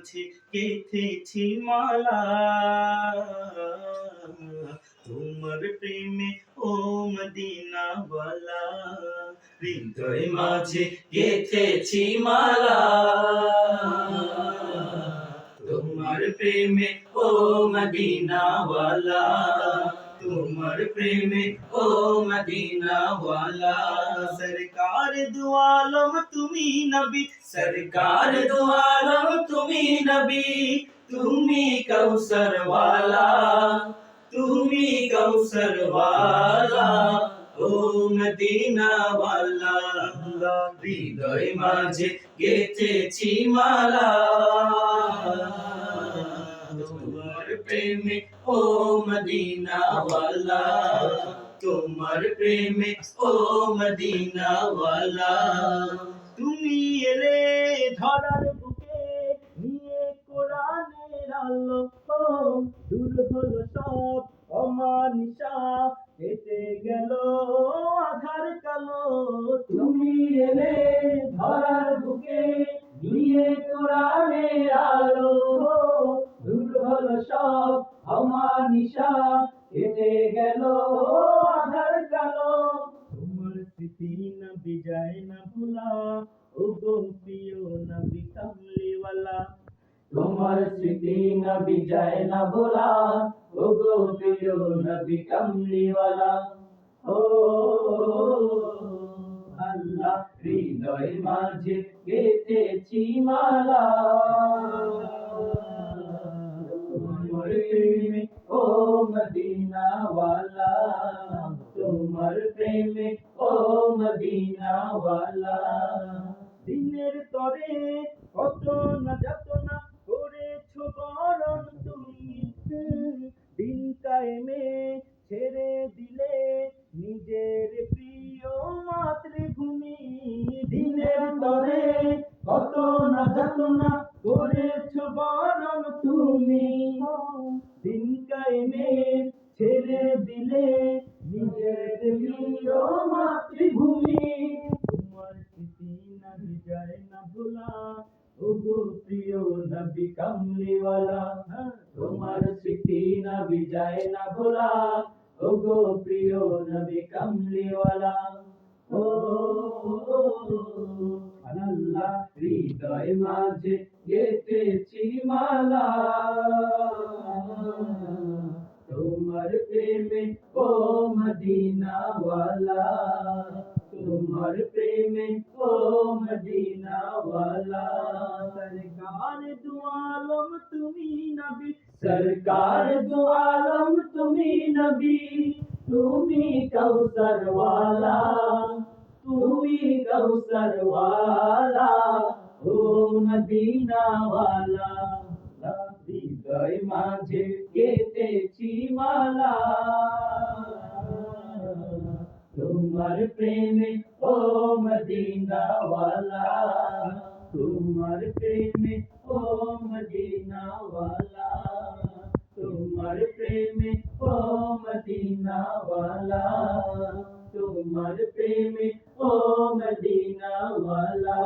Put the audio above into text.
মাঝে গেথেছি মালা তোমার প্রেমে ও মদিনাওয়ালা হৃদয় মাঝে গেথেছি মালা তোমার প্রেমে ও মদিনাওয়ালা তোমার প্রেমে, ও মদিনাওয়ালা সরকার দুয়ালম তুমি নবী। সরকার দুয়ালম তুমি নবী। তুমি কৌসরওয়ালা তুমি কৌসরওয়ালা ও মদিনাওয়ালা হৃদয় মাঝে গেতেছি মালা। প্রেমে, ও মদিনাওয়ালা তোমার প্রেমে, ও মদিনাওয়ালা তুমি এলে ধরার বুকে, নিয়ে কোরআনের আলো। দূর হলো সব, অমানিসা, কেটে গেল আধার কালো। তুমি এলে ধরার বুকে হলো সব অমানিসা কেটে গেল আধার কালো। তোমার স্মৃতি না বিজয় না ভোলা ও গো প্রিয় নবী কামলিওয়ালা তোমার স্মৃতি না বিজয় না ভোলা ও গো প্রিয় নবী কামলিওয়ালা ও আল্লাহ হৃদয় মাঝে গেতেছি মালা। তোমার প্রেমে ও মদিনা ওয়ালা দিনের তরে কত না যত না করেছ বরণ তুমি দিন কায়েমে ছেড়ে দিলে নিজের প্রিয় মাতৃভূমি। দিনের তরে কত না যত না করেছ বরণ তুমি। দিন কায়েমে ছেড়ে দিলে প্রিয় মাতৃভূমি তোমার স্মৃতি না বিজয় না ভোলা। ও গো প্রিয় নবী কামলিওয়ালা তোমার স্মৃতি না বিজয় না ভোলা। ও গো প্রিয় নবী কামলিওয়ালা ও আল্লাহ হৃদয় মাঝে গেতেছি মালা প্রেমে, ও মদিনাওয়ালা তোমার প্রেমে, ও মদিনাওয়ালা সরকার দু তুমি নবী, সরকার দু তুমি নবী। তুমি কৌসরওয়ালা তুমি কৌসরওয়ালা ও মদিনাওয়ালা হৃদয় মাঝে গেতেছি মালা তোমার প্রেমে, ও মদিনা ওয়ালা তোমার প্রেমে, ও মদিনা ওয়ালা তোমার প্রেমে, ও মদিনা ওয়ালা তোমার প্রেমে, ও মদিনা ওয়ালা